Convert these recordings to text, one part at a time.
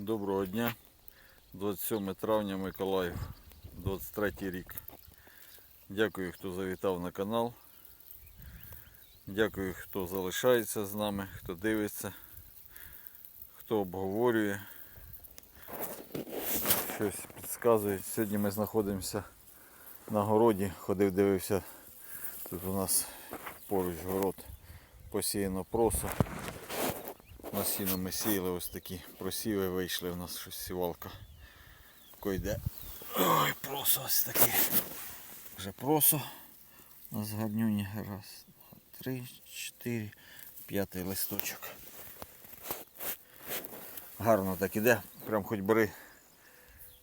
Доброго дня. 27 травня Миколаїв, 23 рік. Дякую, хто завітав на канал. Дякую, хто залишається з нами, хто дивиться, хто обговорює, щось підказує. Сьогодні ми знаходимося на городі, ходив, дивився. Тут у нас поруч город посіяно просо. На сіно ми сіяли ось такі просіви вийшли, у нас щось сівалка койде. Ой, просо ось такі. Вже просо. У нас гарнюні. Раз, два, три, чотири, п'ятий листочок. Гарно так іде. Прям хоч бери,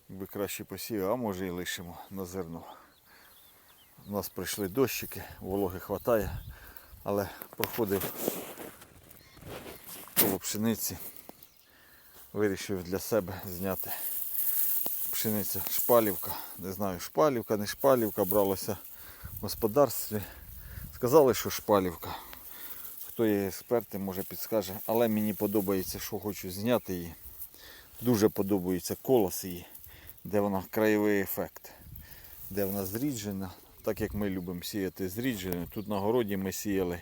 якби краще посів, а може і лишимо на зерно. У нас прийшли дощики, вологи хватає, але проходив коло пшениці. Вирішив для себе зняти пшениця шпалівка. Не знаю, шпалівка, не шпалівка, бралася в господарстві. Сказали, що шпалівка. Хто є експерти, може підскаже. Але мені подобається, що хочу зняти її. Дуже подобається колос її, де вона краєвий ефект, де вона зріджена. Так як ми любимо сіяти зрідженою. Тут на городі ми сіяли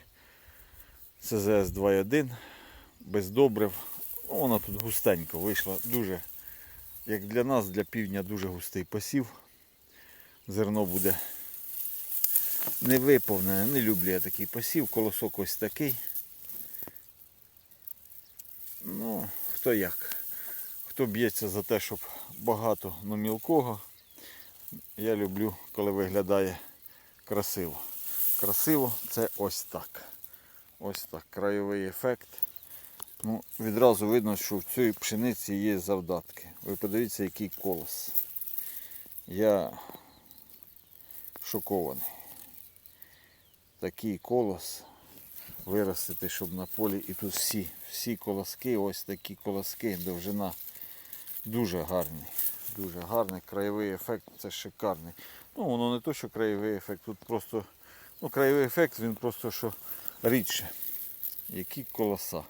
ЦЗС 2.1 без добрив. Ну, вона тут густенько вийшла. Дуже, як для нас, для півдня, дуже густий посів. Зерно буде не виповнене, не люблю я такий посів, колосок ось такий. Ну, хто як. Хто б'ється за те, щоб багато но мілкого. Я люблю, коли виглядає красиво. Красиво це ось так. Ось так. Краєвий ефект. Ну, відразу видно, що в цій пшениці є завдатки. Ви подивіться, який колос. Я шокований. Такий колос виростити, щоб на полі. І тут всі, всі колоски, ось такі колоски, довжина дуже гарний. Дуже гарний. Краєвий ефект це шикарний. Ну, воно не то, що краєвий ефект, тут просто ну, краєвий ефект, він просто що рідше. Які колоса.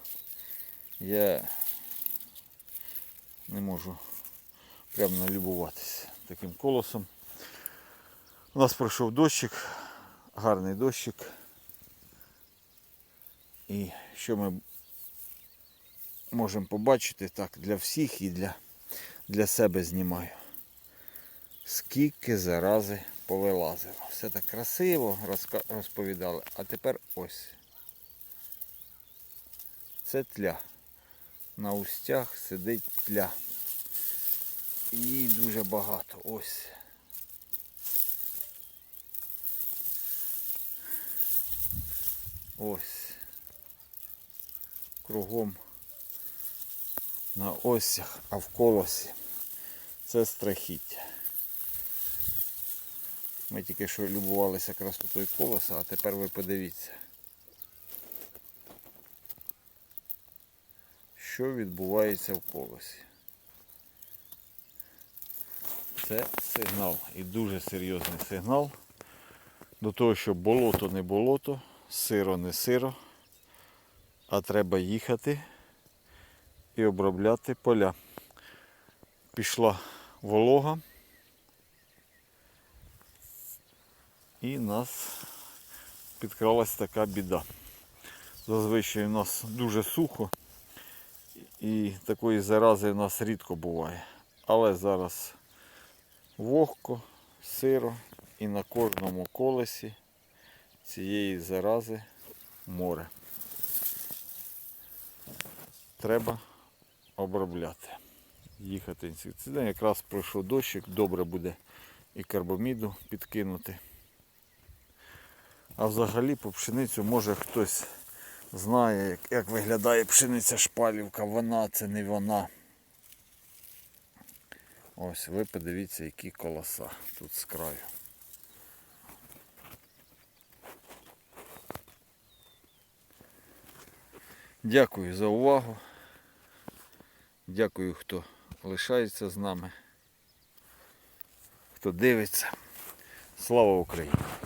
Я не можу прямо налюбуватися таким колосом. У нас пройшов дощик, гарний дощик. І що ми можемо побачити так для всіх і для, для себе знімаю. Скільки зарази повилазило. Все так красиво розповідали. А тепер ось. Це тля. На устях сидить тля. Її дуже багато. Ось. Ось. Кругом на осях, а в колосі. Це страхіття. Ми тільки що любувалися красотою колоса, а тепер ви подивіться. Що відбувається в колосі. Це сигнал і дуже серйозний сигнал до того, що болото не болото, сиро не сиро, а треба їхати і обробляти поля. Пішла волога і нас підкралась така біда. Зазвичай у нас дуже сухо. І такої зарази в нас рідко буває. Але зараз вогко, сиро і на кожному колесі цієї зарази море. Треба обробляти. Їхати інсектицидом. Якраз пройшов дощик, добре буде і карбоміду підкинути. А взагалі по пшеницю може хтось знає, як, як виглядає пшениця шпалівка. Вона це не вона. Ось ви подивіться, які колоса тут з краю. Дякую за увагу. Дякую, хто лишається з нами, хто дивиться. Слава Україні!